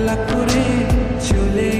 একলা করে চলে